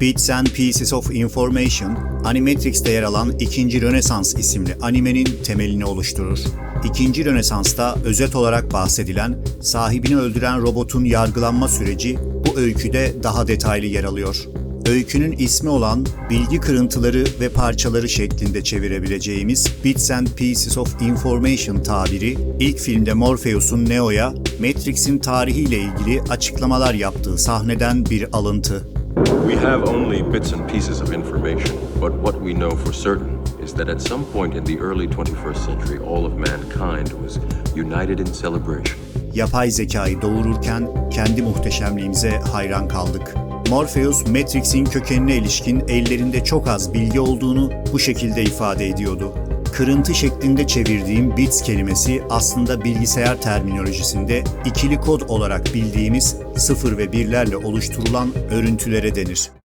Bits and Pieces of Information, Animatrix'te yer alan ikinci Rönesans isimli animenin temelini oluşturur. İkinci Rönesans'ta özet olarak bahsedilen, sahibini öldüren robotun yargılanma süreci bu öyküde daha detaylı yer alıyor. Öykünün ismi olan bilgi kırıntıları ve parçaları şeklinde çevirebileceğimiz Bits and Pieces of Information tabiri ilk filmde Morpheus'un Neo'ya Matrix'in tarihiyle ilgili açıklamalar yaptığı sahneden bir alıntı. We have only bits and pieces of information, but what we know for certain is that at some point in the early 21st century, all of mankind was united in celebration. Yapay zekayı doğururken kendi muhteşemliğimize hayran kaldık. Morpheus, Matrix'in kökenine ilişkin ellerinde çok az bilgi olduğunu bu şekilde ifade ediyordu. Kırıntı şeklinde çevirdiğim bits kelimesi aslında bilgisayar terminolojisinde ikili kod olarak bildiğimiz sıfır ve birlerle oluşturulan örüntülere denir.